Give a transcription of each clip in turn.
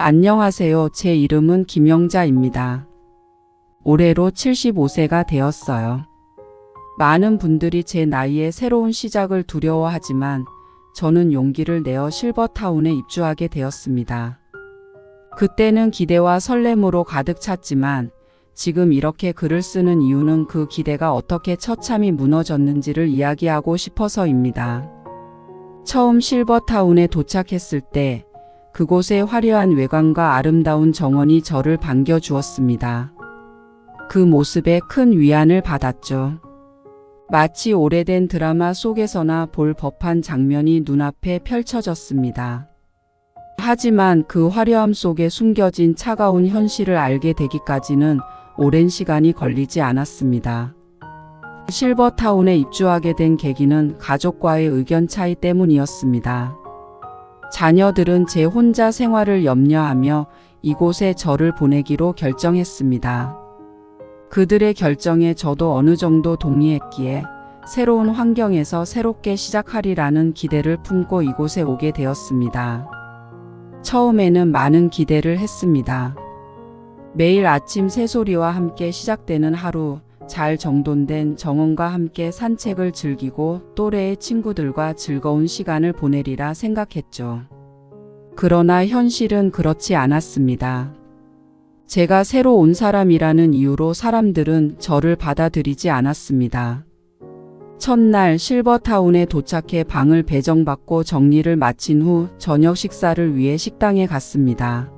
안녕하세요. 제 이름은 김영자입니다. 올해로 75세가 되었어요. 많은 분들이 제 나이에 새로운 시작을 두려워하지만 저는 용기를 내어 실버타운에 입주하게 되었습니다. 그때는 기대와 설렘으로 가득 찼지만 지금 이렇게 글을 쓰는 이유는 그 기대가 어떻게 처참히 무너졌는지를 이야기하고 싶어서입니다. 처음 실버타운에 도착했을 때 그곳의 화려한 외관과 아름다운 정원이 저를 반겨주었습니다. 그 모습에 큰 위안을 받았죠. 마치 오래된 드라마 속에서나 볼 법한 장면이 눈앞에 펼쳐졌습니다. 하지만 그 화려함 속에 숨겨진 차가운 현실을 알게 되기까지는 오랜 시간이 걸리지 않았습니다. 실버타운에 입주하게 된 계기는 가족과의 의견 차이 때문이었습니다. 자녀들은 제 혼자 생활을 염려하며 이곳에 저를 보내기로 결정했습니다. 그들의 결정에 저도 어느 정도 동의했기에 새로운 환경에서 새롭게 시작하리라는 기대를 품고 이곳에 오게 되었습니다. 처음에는 많은 기대를 했습니다. 매일 아침 새소리와 함께 시작되는 하루, 잘 정돈된 정원과 함께 산책을 즐기고 또래의 친구들과 즐거운 시간을 보내리라 생각했죠. 그러나 현실은 그렇지 않았습니다. 제가 새로 온 사람이라는 이유로 사람들은 저를 받아들이지 않았습니다. 첫날 실버타운에 도착해 방을 배정받고 정리를 마친 후 저녁 식사를 위해 식당에 갔습니다.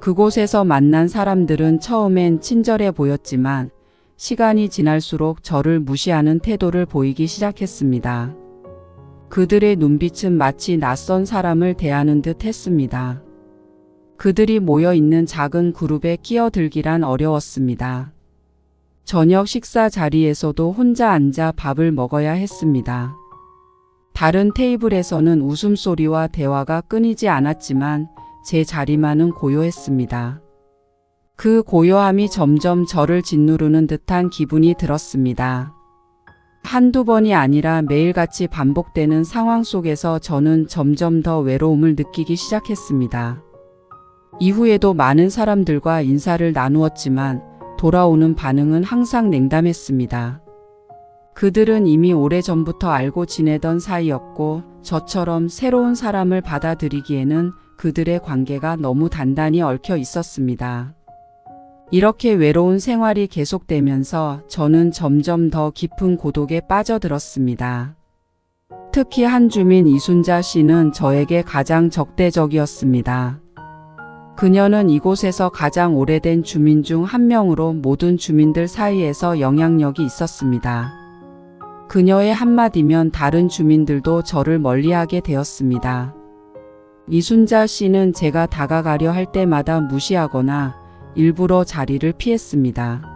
그곳에서 만난 사람들은 처음엔 친절해 보였지만 시간이 지날수록 저를 무시하는 태도를 보이기 시작했습니다. 그들의 눈빛은 마치 낯선 사람을 대하는 듯 했습니다. 그들이 모여 있는 작은 그룹에 끼어들기란 어려웠습니다. 저녁 식사 자리에서도 혼자 앉아 밥을 먹어야 했습니다. 다른 테이블에서는 웃음소리와 대화가 끊이지 않았지만 제 자리만은 고요했습니다. 그 고요함이 점점 저를 짓누르는 듯한 기분이 들었습니다. 한두 번이 아니라 매일같이 반복되는 상황 속에서 저는 점점 더 외로움을 느끼기 시작했습니다. 이후에도 많은 사람들과 인사를 나누었지만 돌아오는 반응은 항상 냉담했습니다. 그들은 이미 오래전부터 알고 지내던 사이였고 저처럼 새로운 사람을 받아들이기에는 그들의 관계가 너무 단단히 얽혀 있었습니다. 이렇게 외로운 생활이 계속되면서 저는 점점 더 깊은 고독에 빠져들었습니다. 특히 한 주민 이순자 씨는 저에게 가장 적대적이었습니다. 그녀는 이곳에서 가장 오래된 주민 중 한 명으로 모든 주민들 사이에서 영향력이 있었습니다. 그녀의 한마디면 다른 주민들도 저를 멀리하게 되었습니다. 이순자 씨는 제가 다가가려 할 때마다 무시하거나 일부러 자리를 피했습니다.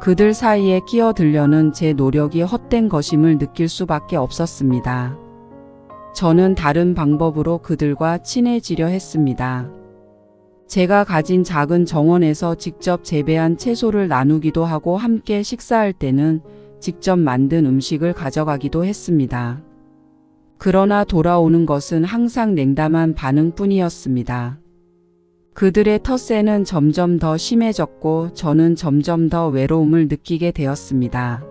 그들 사이에 끼어들려는 제 노력이 헛된 것임을 느낄 수밖에 없었습니다. 저는 다른 방법으로 그들과 친해지려 했습니다. 제가 가진 작은 정원에서 직접 재배한 채소를 나누기도 하고 함께 식사할 때는 직접 만든 음식을 가져가기도 했습니다. 그러나 돌아오는 것은 항상 냉담한 반응뿐이었습니다. 그들의 텃세는 점점 더 심해졌고 저는 점점 더 외로움을 느끼게 되었습니다.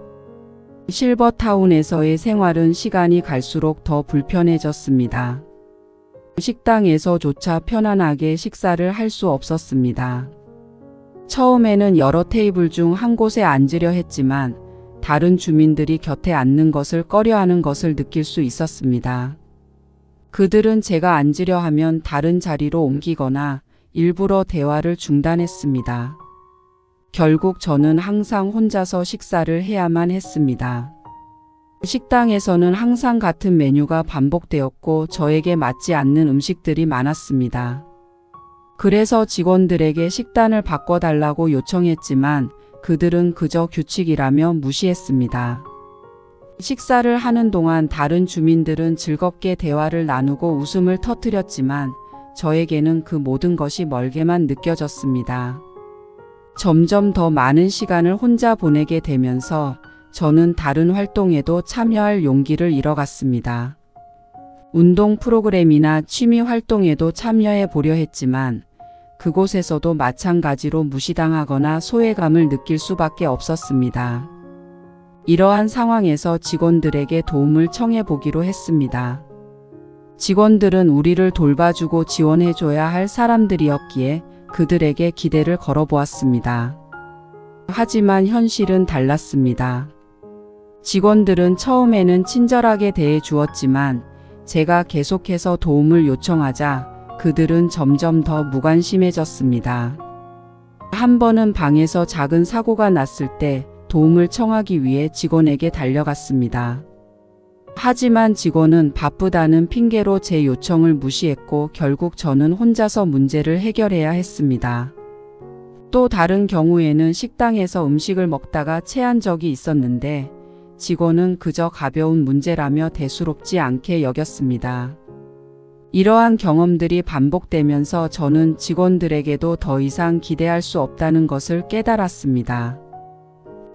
실버타운에서의 생활은 시간이 갈수록 더 불편해졌습니다. 식당에서조차 편안하게 식사를 할 수 없었습니다. 처음에는 여러 테이블 중 한 곳에 앉으려 했지만 다른 주민들이 곁에 앉는 것을 꺼려하는 것을 느낄 수 있었습니다. 그들은 제가 앉으려 하면 다른 자리로 옮기거나 일부러 대화를 중단했습니다. 결국 저는 항상 혼자서 식사를 해야만 했습니다. 식당에서는 항상 같은 메뉴가 반복되었고 저에게 맞지 않는 음식들이 많았습니다. 그래서 직원들에게 식단을 바꿔달라고 요청했지만 그들은 그저 규칙이라며 무시했습니다. 식사를 하는 동안 다른 주민들은 즐겁게 대화를 나누고 웃음을 터뜨렸지만 저에게는 그 모든 것이 멀게만 느껴졌습니다. 점점 더 많은 시간을 혼자 보내게 되면서 저는 다른 활동에도 참여할 용기를 잃어갔습니다. 운동 프로그램이나 취미 활동에도 참여해 보려 했지만 그곳에서도 마찬가지로 무시당하거나 소외감을 느낄 수밖에 없었습니다. 이러한 상황에서 직원들에게 도움을 청해 보기로 했습니다. 직원들은 우리를 돌봐주고 지원해줘야 할 사람들이었기에 그들에게 기대를 걸어보았습니다. 하지만 현실은 달랐습니다. 직원들은 처음에는 친절하게 대해 주었지만 제가 계속해서 도움을 요청하자 그들은 점점 더 무관심해졌습니다. 한 번은 방에서 작은 사고가 났을 때 도움을 청하기 위해 직원에게 달려갔습니다. 하지만 직원은 바쁘다는 핑계로 제 요청을 무시했고 결국 저는 혼자서 문제를 해결해야 했습니다. 또 다른 경우에는 식당에서 음식을 먹다가 체한 적이 있었는데 직원은 그저 가벼운 문제라며 대수롭지 않게 여겼습니다. 이러한 경험들이 반복되면서 저는 직원들에게도 더 이상 기대할 수 없다는 것을 깨달았습니다.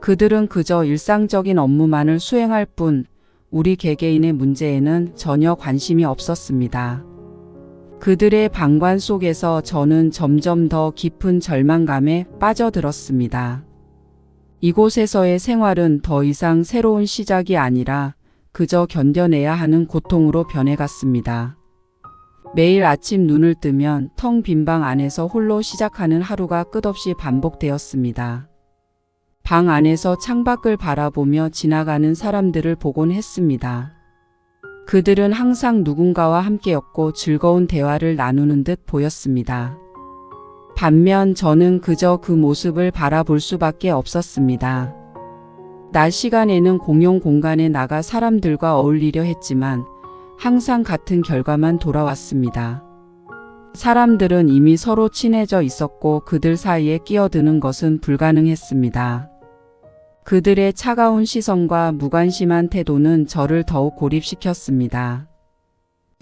그들은 그저 일상적인 업무만을 수행할 뿐 우리 개개인의 문제에는 전혀 관심이 없었습니다. 그들의 방관 속에서 저는 점점 더 깊은 절망감에 빠져들었습니다. 이곳에서의 생활은 더 이상 새로운 시작이 아니라 그저 견뎌내야 하는 고통으로 변해갔습니다. 매일 아침 눈을 뜨면 텅 빈 방 안에서 홀로 시작하는 하루가 끝없이 반복되었습니다. 방 안에서 창밖을 바라보며 지나가는 사람들을 보곤 했습니다. 그들은 항상 누군가와 함께였고 즐거운 대화를 나누는 듯 보였습니다. 반면 저는 그저 그 모습을 바라볼 수밖에 없었습니다. 낮 시간에는 공용 공간에 나가 사람들과 어울리려 했지만 항상 같은 결과만 돌아왔습니다. 사람들은 이미 서로 친해져 있었고 그들 사이에 끼어드는 것은 불가능했습니다. 그들의 차가운 시선과 무관심한 태도는 저를 더욱 고립시켰습니다.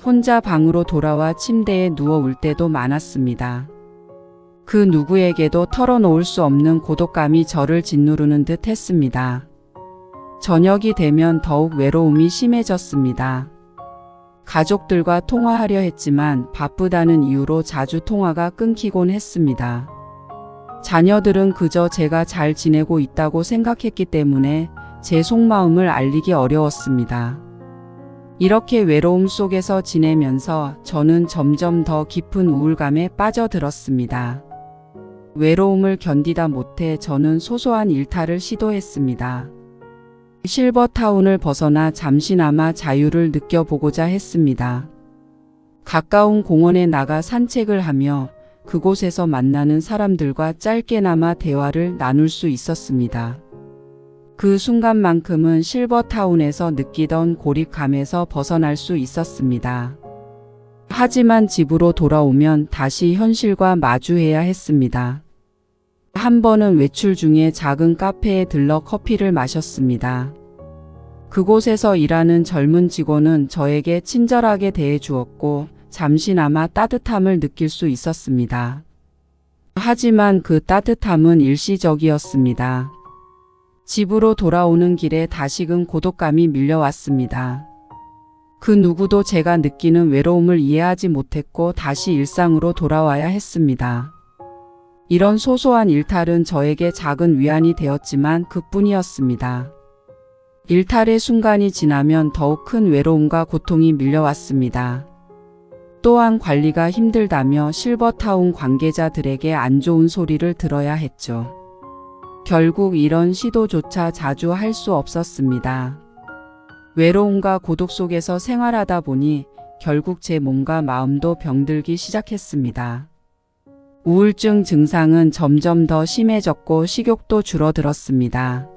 혼자 방으로 돌아와 침대에 누워 울 때도 많았습니다. 그 누구에게도 털어놓을 수 없는 고독감이 저를 짓누르는 듯 했습니다. 저녁이 되면 더욱 외로움이 심해졌습니다. 가족들과 통화하려 했지만 바쁘다는 이유로 자주 통화가 끊기곤 했습니다. 자녀들은 그저 제가 잘 지내고 있다고 생각했기 때문에 제 속마음을 알리기 어려웠습니다. 이렇게 외로움 속에서 지내면서 저는 점점 더 깊은 우울감에 빠져들었습니다. 외로움을 견디다 못해 저는 소소한 일탈을 시도했습니다. 실버타운을 벗어나 잠시나마 자유를 느껴보고자 했습니다. 가까운 공원에 나가 산책을 하며 그곳에서 만나는 사람들과 짧게나마 대화를 나눌 수 있었습니다. 그 순간만큼은 실버타운에서 느끼던 고립감에서 벗어날 수 있었습니다. 하지만 집으로 돌아오면 다시 현실과 마주해야 했습니다. 한 번은 외출 중에 작은 카페에 들러 커피를 마셨습니다. 그곳에서 일하는 젊은 직원은 저에게 친절하게 대해 주었고 잠시나마 따뜻함을 느낄 수 있었습니다. 하지만 그 따뜻함은 일시적이었습니다. 집으로 돌아오는 길에 다시금 고독감이 밀려왔습니다. 그 누구도 제가 느끼는 외로움을 이해하지 못했고 다시 일상으로 돌아와야 했습니다. 이런 소소한 일탈은 저에게 작은 위안이 되었지만 그뿐이었습니다. 일탈의 순간이 지나면 더욱 큰 외로움과 고통이 밀려왔습니다. 또한 관리가 힘들다며 실버타운 관계자들에게 안 좋은 소리를 들어야 했죠. 결국 이런 시도조차 자주 할 수 없었습니다. 외로움과 고독 속에서 생활하다 보니 결국 제 몸과 마음도 병들기 시작했습니다. 우울증 증상은 점점 더 심해졌고 식욕도 줄어들었습니다.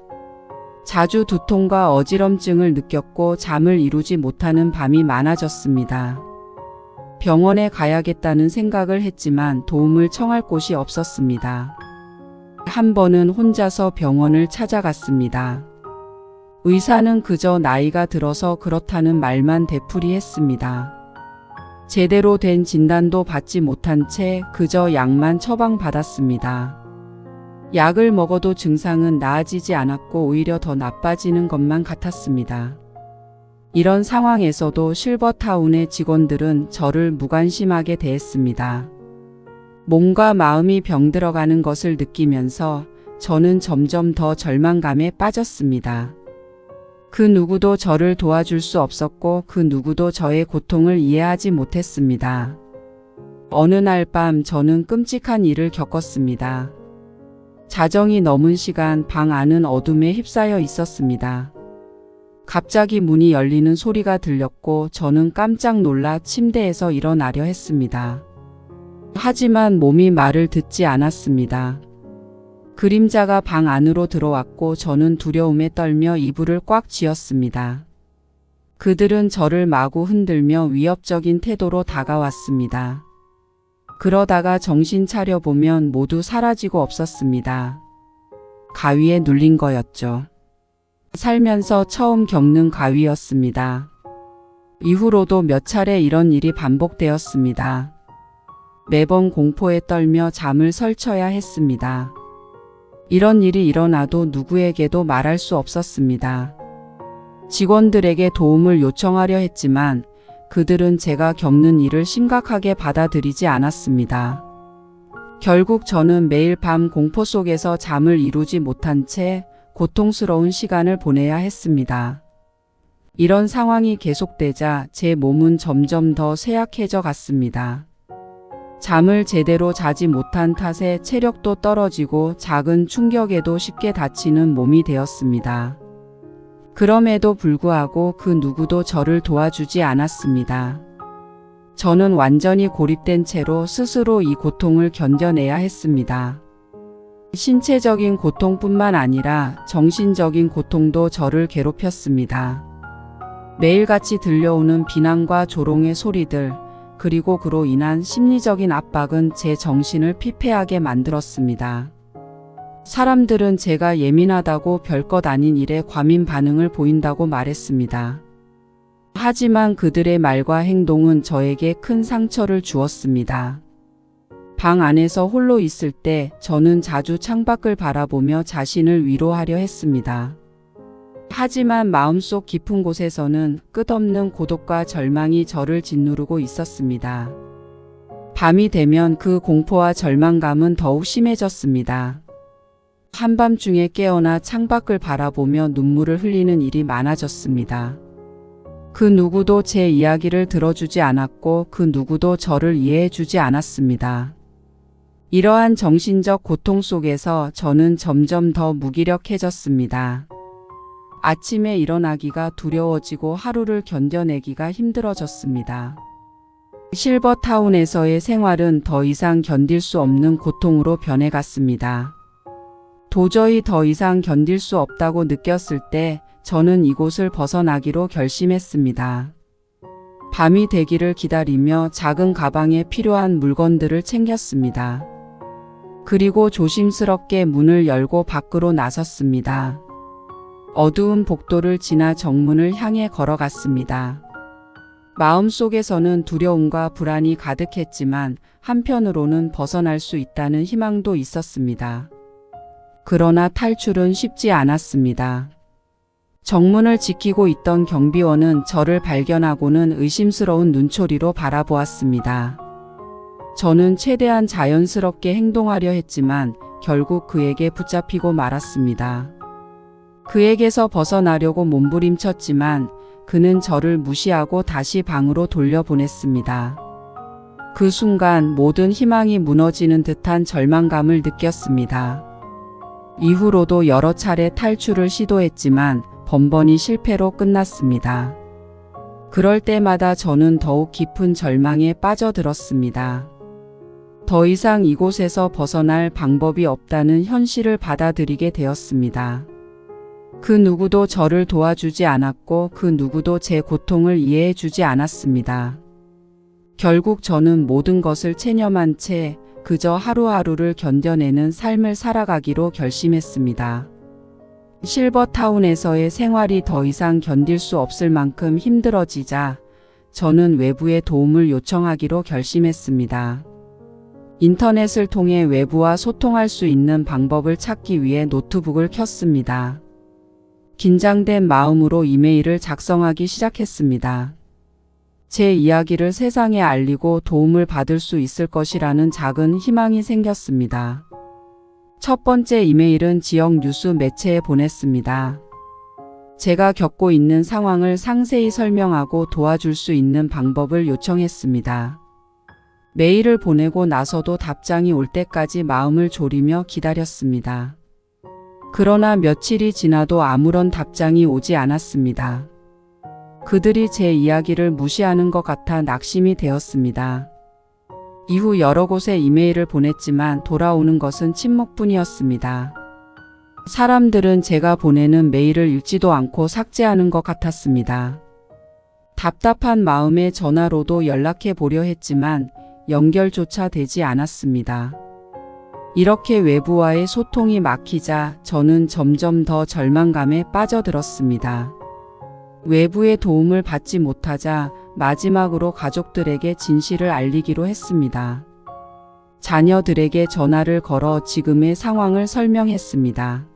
자주 두통과 어지럼증을 느꼈고 잠을 이루지 못하는 밤이 많아졌습니다. 병원에 가야겠다는 생각을 했지만 도움을 청할 곳이 없었습니다. 한 번은 혼자서 병원을 찾아갔습니다. 의사는 그저 나이가 들어서 그렇다는 말만 되풀이했습니다. 제대로 된 진단도 받지 못한 채 그저 약만 처방받았습니다. 약을 먹어도 증상은 나아지지 않았고 오히려 더 나빠지는 것만 같았습니다. 이런 상황에서도 실버타운의 직원들은 저를 무관심하게 대했습니다. 몸과 마음이 병들어가는 것을 느끼면서 저는 점점 더 절망감에 빠졌습니다. 그 누구도 저를 도와줄 수 없었고 그 누구도 저의 고통을 이해하지 못했습니다. 어느 날 밤 저는 끔찍한 일을 겪었습니다. 자정이 넘은 시간 방 안은 어둠에 휩싸여 있었습니다. 갑자기 문이 열리는 소리가 들렸고 저는 깜짝 놀라 침대에서 일어나려 했습니다. 하지만 몸이 말을 듣지 않았습니다. 그림자가 방 안으로 들어왔고 저는 두려움에 떨며 이불을 꽉 쥐었습니다. 그들은 저를 마구 흔들며 위협적인 태도로 다가왔습니다. 그러다가 정신 차려보면 모두 사라지고 없었습니다. 가위에 눌린 거였죠. 살면서 처음 겪는 가위였습니다. 이후로도 몇 차례 이런 일이 반복되었습니다. 매번 공포에 떨며 잠을 설쳐야 했습니다. 이런 일이 일어나도 누구에게도 말할 수 없었습니다. 직원들에게 도움을 요청하려 했지만 그들은 제가 겪는 일을 심각하게 받아들이지 않았습니다. 결국 저는 매일 밤 공포 속에서 잠을 이루지 못한 채 고통스러운 시간을 보내야 했습니다. 이런 상황이 계속되자 제 몸은 점점 더 쇠약해져 갔습니다. 잠을 제대로 자지 못한 탓에 체력도 떨어지고 작은 충격에도 쉽게 다치는 몸이 되었습니다. 그럼에도 불구하고 그 누구도 저를 도와주지 않았습니다. 저는 완전히 고립된 채로 스스로 이 고통을 견뎌내야 했습니다. 신체적인 고통뿐만 아니라 정신적인 고통도 저를 괴롭혔습니다. 매일같이 들려오는 비난과 조롱의 소리들, 그리고 그로 인한 심리적인 압박은 제 정신을 피폐하게 만들었습니다. 사람들은 제가 예민하다고 별것 아닌 일에 과민 반응을 보인다고 말했습니다. 하지만 그들의 말과 행동은 저에게 큰 상처를 주었습니다. 방 안에서 홀로 있을 때 저는 자주 창밖을 바라보며 자신을 위로하려 했습니다. 하지만 마음속 깊은 곳에서는 끝없는 고독과 절망이 저를 짓누르고 있었습니다. 밤이 되면 그 공포와 절망감은 더욱 심해졌습니다. 한밤중에 깨어나 창밖을 바라보며 눈물을 흘리는 일이 많아졌습니다. 그 누구도 제 이야기를 들어주지 않았고 그 누구도 저를 이해해주지 않았습니다. 이러한 정신적 고통 속에서 저는 점점 더 무기력해졌습니다. 아침에 일어나기가 두려워지고 하루를 견뎌내기가 힘들어졌습니다. 실버타운에서의 생활은 더 이상 견딜 수 없는 고통으로 변해갔습니다. 도저히 더 이상 견딜 수 없다고 느꼈을 때 저는 이곳을 벗어나기로 결심했습니다. 밤이 되기를 기다리며 작은 가방에 필요한 물건들을 챙겼습니다. 그리고 조심스럽게 문을 열고 밖으로 나섰습니다. 어두운 복도를 지나 정문을 향해 걸어갔습니다. 마음속에서는 두려움과 불안이 가득했지만 한편으로는 벗어날 수 있다는 희망도 있었습니다. 그러나 탈출은 쉽지 않았습니다. 정문을 지키고 있던 경비원은 저를 발견하고는 의심스러운 눈초리로 바라보았습니다. 저는 최대한 자연스럽게 행동하려 했지만 결국 그에게 붙잡히고 말았습니다. 그에게서 벗어나려고 몸부림쳤지만 그는 저를 무시하고 다시 방으로 돌려보냈습니다. 그 순간 모든 희망이 무너지는 듯한 절망감을 느꼈습니다. 이후로도 여러 차례 탈출을 시도했지만 번번이 실패로 끝났습니다. 그럴 때마다 저는 더욱 깊은 절망에 빠져들었습니다. 더 이상 이곳에서 벗어날 방법이 없다는 현실을 받아들이게 되었습니다. 그 누구도 저를 도와주지 않았고 그 누구도 제 고통을 이해해 주지 않았습니다. 결국 저는 모든 것을 체념한 채 그저 하루하루를 견뎌내는 삶을 살아가기로 결심했습니다. 실버타운에서의 생활이 더 이상 견딜 수 없을 만큼 힘들어지자 저는 외부의 도움을 요청하기로 결심했습니다. 인터넷을 통해 외부와 소통할 수 있는 방법을 찾기 위해 노트북을 켰습니다. 긴장된 마음으로 이메일을 작성하기 시작했습니다. 제 이야기를 세상에 알리고 도움을 받을 수 있을 것이라는 작은 희망이 생겼습니다. 첫 번째 이메일은 지역 뉴스 매체에 보냈습니다. 제가 겪고 있는 상황을 상세히 설명하고 도와줄 수 있는 방법을 요청했습니다. 메일을 보내고 나서도 답장이 올 때까지 마음을 졸이며 기다렸습니다. 그러나 며칠이 지나도 아무런 답장이 오지 않았습니다. 그들이 제 이야기를 무시하는 것 같아 낙심이 되었습니다. 이후 여러 곳에 이메일을 보냈지만 돌아오는 것은 침묵뿐이었습니다. 사람들은 제가 보내는 메일을 읽지도 않고 삭제하는 것 같았습니다. 답답한 마음에 전화로도 연락해 보려 했지만 연결조차 되지 않았습니다. 이렇게 외부와의 소통이 막히자 저는 점점 더 절망감에 빠져들었습니다. 외부의 도움을 받지 못하자 마지막으로 가족들에게 진실을 알리기로 했습니다. 자녀들에게 전화를 걸어 지금의 상황을 설명했습니다.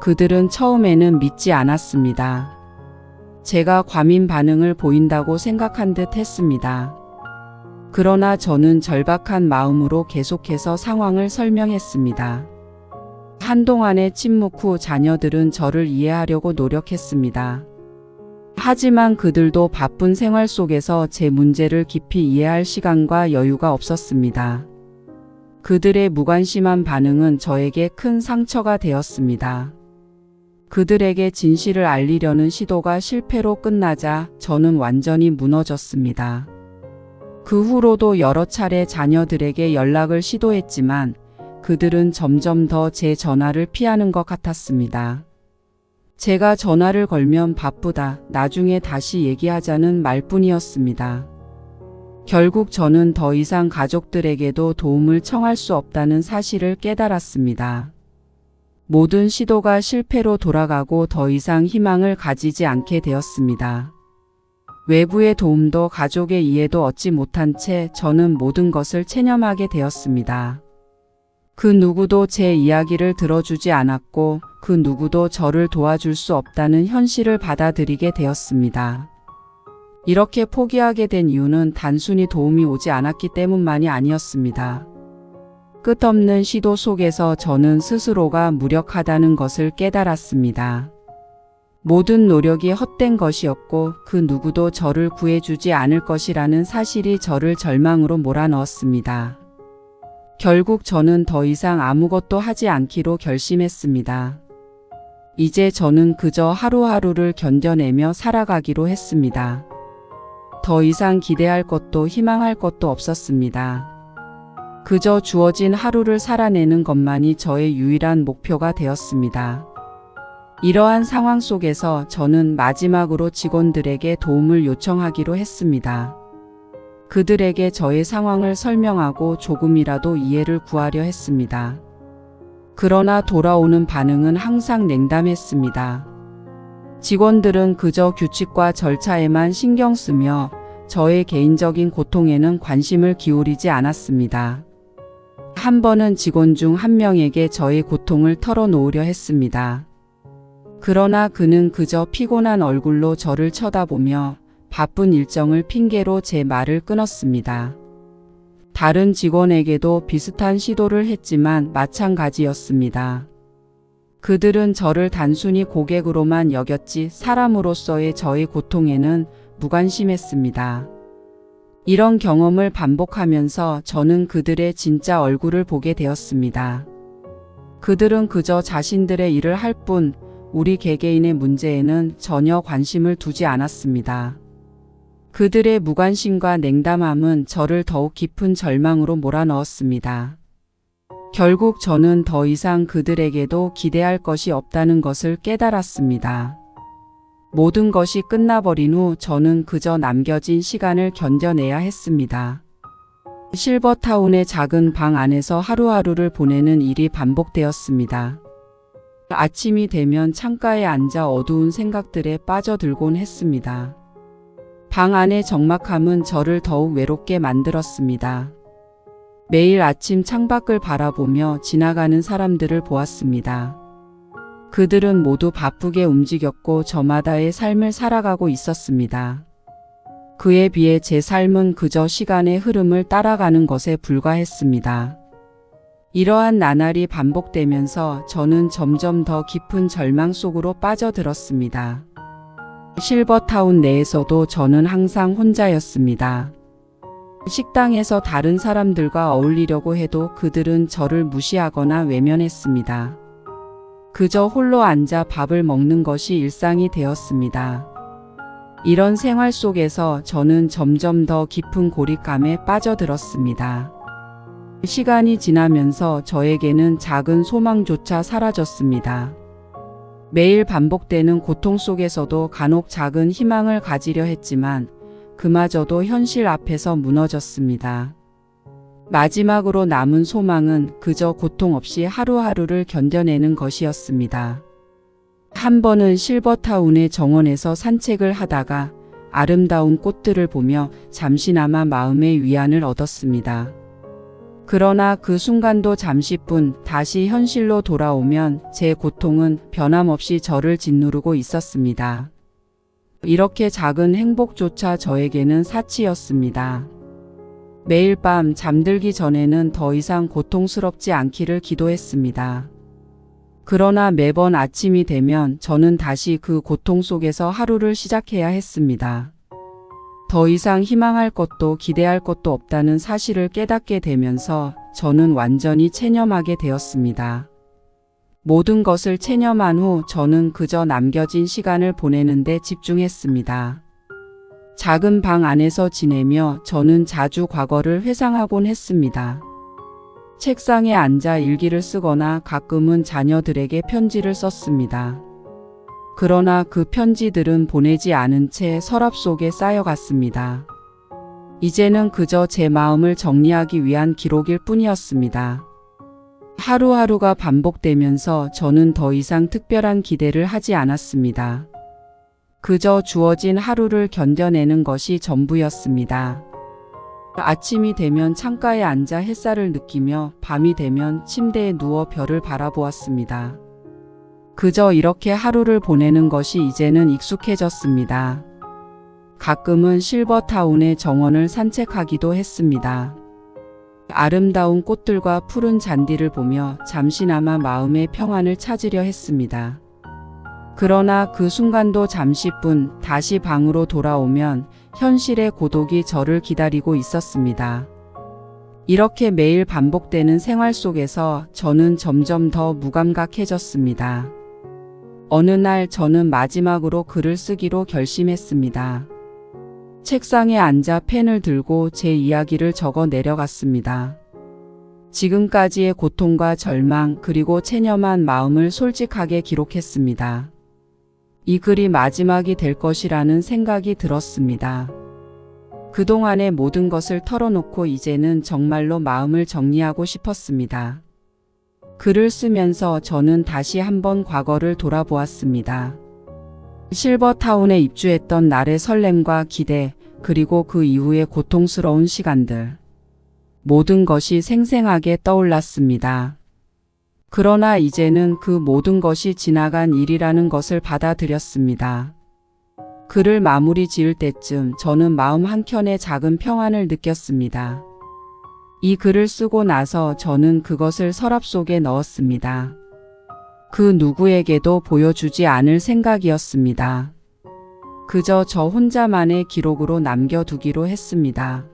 그들은 처음에는 믿지 않았습니다. 제가 과민 반응을 보인다고 생각한 듯 했습니다. 그러나 저는 절박한 마음으로 계속해서 상황을 설명했습니다. 한동안의 침묵 후 자녀들은 저를 이해하려고 노력했습니다. 하지만 그들도 바쁜 생활 속에서 제 문제를 깊이 이해할 시간과 여유가 없었습니다. 그들의 무관심한 반응은 저에게 큰 상처가 되었습니다. 그들에게 진실을 알리려는 시도가 실패로 끝나자 저는 완전히 무너졌습니다. 그 후로도 여러 차례 자녀들에게 연락을 시도했지만 그들은 점점 더 제 전화를 피하는 것 같았습니다. 제가 전화를 걸면 바쁘다, 나중에 다시 얘기하자는 말뿐이었습니다. 결국 저는 더 이상 가족들에게도 도움을 청할 수 없다는 사실을 깨달았습니다. 모든 시도가 실패로 돌아가고 더 이상 희망을 가지지 않게 되었습니다. 외부의 도움도 가족의 이해도 얻지 못한 채 저는 모든 것을 체념하게 되었습니다. 그 누구도 제 이야기를 들어주지 않았고 그 누구도 저를 도와줄 수 없다는 현실을 받아들이게 되었습니다. 이렇게 포기하게 된 이유는 단순히 도움이 오지 않았기 때문만이 아니었습니다. 끝없는 시도 속에서 저는 스스로가 무력하다는 것을 깨달았습니다. 모든 노력이 헛된 것이었고 그 누구도 저를 구해주지 않을 것이라는 사실이 저를 절망으로 몰아넣었습니다. 결국 저는 더 이상 아무것도 하지 않기로 결심했습니다. 이제 저는 그저 하루하루를 견뎌내며 살아가기로 했습니다. 더 이상 기대할 것도 희망할 것도 없었습니다. 그저 주어진 하루를 살아내는 것만이 저의 유일한 목표가 되었습니다. 이러한 상황 속에서 저는 마지막으로 직원들에게 도움을 요청하기로 했습니다. 그들에게 저의 상황을 설명하고 조금이라도 이해를 구하려 했습니다. 그러나 돌아오는 반응은 항상 냉담했습니다. 직원들은 그저 규칙과 절차에만 신경 쓰며 저의 개인적인 고통에는 관심을 기울이지 않았습니다. 한 번은 직원 중 한 명에게 저의 고통을 털어놓으려 했습니다. 그러나 그는 그저 피곤한 얼굴로 저를 쳐다보며 바쁜 일정을 핑계로 제 말을 끊었습니다. 다른 직원에게도 비슷한 시도를 했지만 마찬가지였습니다. 그들은 저를 단순히 고객으로만 여겼지 사람으로서의 저의 고통에는 무관심했습니다. 이런 경험을 반복하면서 저는 그들의 진짜 얼굴을 보게 되었습니다. 그들은 그저 자신들의 일을 할 뿐 우리 개개인의 문제에는 전혀 관심을 두지 않았습니다. 그들의 무관심과 냉담함은 저를 더욱 깊은 절망으로 몰아넣었습니다. 결국 저는 더 이상 그들에게도 기대할 것이 없다는 것을 깨달았습니다. 모든 것이 끝나버린 후 저는 그저 남겨진 시간을 견뎌내야 했습니다. 실버타운의 작은 방 안에서 하루하루를 보내는 일이 반복되었습니다. 아침이 되면 창가에 앉아 어두운 생각들에 빠져들곤 했습니다. 방 안의 적막함은 저를 더욱 외롭게 만들었습니다. 매일 아침 창밖을 바라보며 지나가는 사람들을 보았습니다. 그들은 모두 바쁘게 움직였고 저마다의 삶을 살아가고 있었습니다. 그에 비해 제 삶은 그저 시간의 흐름을 따라가는 것에 불과했습니다. 이러한 나날이 반복되면서 저는 점점 더 깊은 절망 속으로 빠져들었습니다. 실버타운 내에서도 저는 항상 혼자였습니다. 식당에서 다른 사람들과 어울리려고 해도 그들은 저를 무시하거나 외면했습니다. 그저 홀로 앉아 밥을 먹는 것이 일상이 되었습니다. 이런 생활 속에서 저는 점점 더 깊은 고립감에 빠져들었습니다. 시간이 지나면서 저에게는 작은 소망조차 사라졌습니다. 매일 반복되는 고통 속에서도 간혹 작은 희망을 가지려 했지만 그마저도 현실 앞에서 무너졌습니다. 마지막으로 남은 소망은 그저 고통 없이 하루하루를 견뎌내는 것이었습니다. 한 번은 실버타운의 정원에서 산책을 하다가 아름다운 꽃들을 보며 잠시나마 마음의 위안을 얻었습니다. 그러나 그 순간도 잠시뿐 다시 현실로 돌아오면 제 고통은 변함없이 저를 짓누르고 있었습니다. 이렇게 작은 행복조차 저에게는 사치였습니다. 매일 밤 잠들기 전에는 더 이상 고통스럽지 않기를 기도했습니다. 그러나 매번 아침이 되면 저는 다시 그 고통 속에서 하루를 시작해야 했습니다. 더 이상 희망할 것도 기대할 것도 없다는 사실을 깨닫게 되면서 저는 완전히 체념하게 되었습니다. 모든 것을 체념한 후 저는 그저 남겨진 시간을 보내는데 집중했습니다. 작은 방 안에서 지내며 저는 자주 과거를 회상하곤 했습니다. 책상에 앉아 일기를 쓰거나 가끔은 자녀들에게 편지를 썼습니다. 그러나 그 편지들은 보내지 않은 채 서랍 속에 쌓여갔습니다. 이제는 그저 제 마음을 정리하기 위한 기록일 뿐이었습니다. 하루하루가 반복되면서 저는 더 이상 특별한 기대를 하지 않았습니다. 그저 주어진 하루를 견뎌내는 것이 전부였습니다. 아침이 되면 창가에 앉아 햇살을 느끼며 밤이 되면 침대에 누워 별을 바라보았습니다. 그저 이렇게 하루를 보내는 것이 이제는 익숙해졌습니다. 가끔은 실버타운의 정원을 산책하기도 했습니다. 아름다운 꽃들과 푸른 잔디를 보며 잠시나마 마음의 평안을 찾으려 했습니다. 그러나 그 순간도 잠시뿐 다시 방으로 돌아오면 현실의 고독이 저를 기다리고 있었습니다. 이렇게 매일 반복되는 생활 속에서 저는 점점 더 무감각해졌습니다. 어느 날 저는 마지막으로 글을 쓰기로 결심했습니다. 책상에 앉아 펜을 들고 제 이야기를 적어 내려갔습니다. 지금까지의 고통과 절망 그리고 체념한 마음을 솔직하게 기록했습니다. 이 글이 마지막이 될 것이라는 생각이 들었습니다. 그동안의 모든 것을 털어놓고 이제는 정말로 마음을 정리하고 싶었습니다. 글을 쓰면서 저는 다시 한번 과거를 돌아보았습니다. 실버타운에 입주했던 날의 설렘과 기대, 그리고 그 이후의 고통스러운 시간들. 모든 것이 생생하게 떠올랐습니다. 그러나 이제는 그 모든 것이 지나간 일이라는 것을 받아들였습니다. 글을 마무리 지을 때쯤 저는 마음 한켠에 작은 평안을 느꼈습니다. 이 글을 쓰고 나서 저는 그것을 서랍 속에 넣었습니다. 그 누구에게도 보여주지 않을 생각이었습니다. 그저 저 혼자만의 기록으로 남겨두기로 했습니다.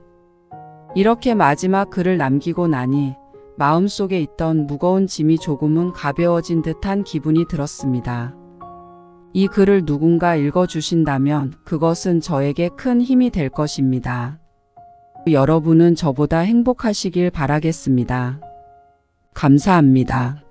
이렇게 마지막 글을 남기고 나니 마음속에 있던 무거운 짐이 조금은 가벼워진 듯한 기분이 들었습니다. 이 글을 누군가 읽어주신다면 그것은 저에게 큰 힘이 될 것입니다. 여러분은 저보다 행복하시길 바라겠습니다. 감사합니다.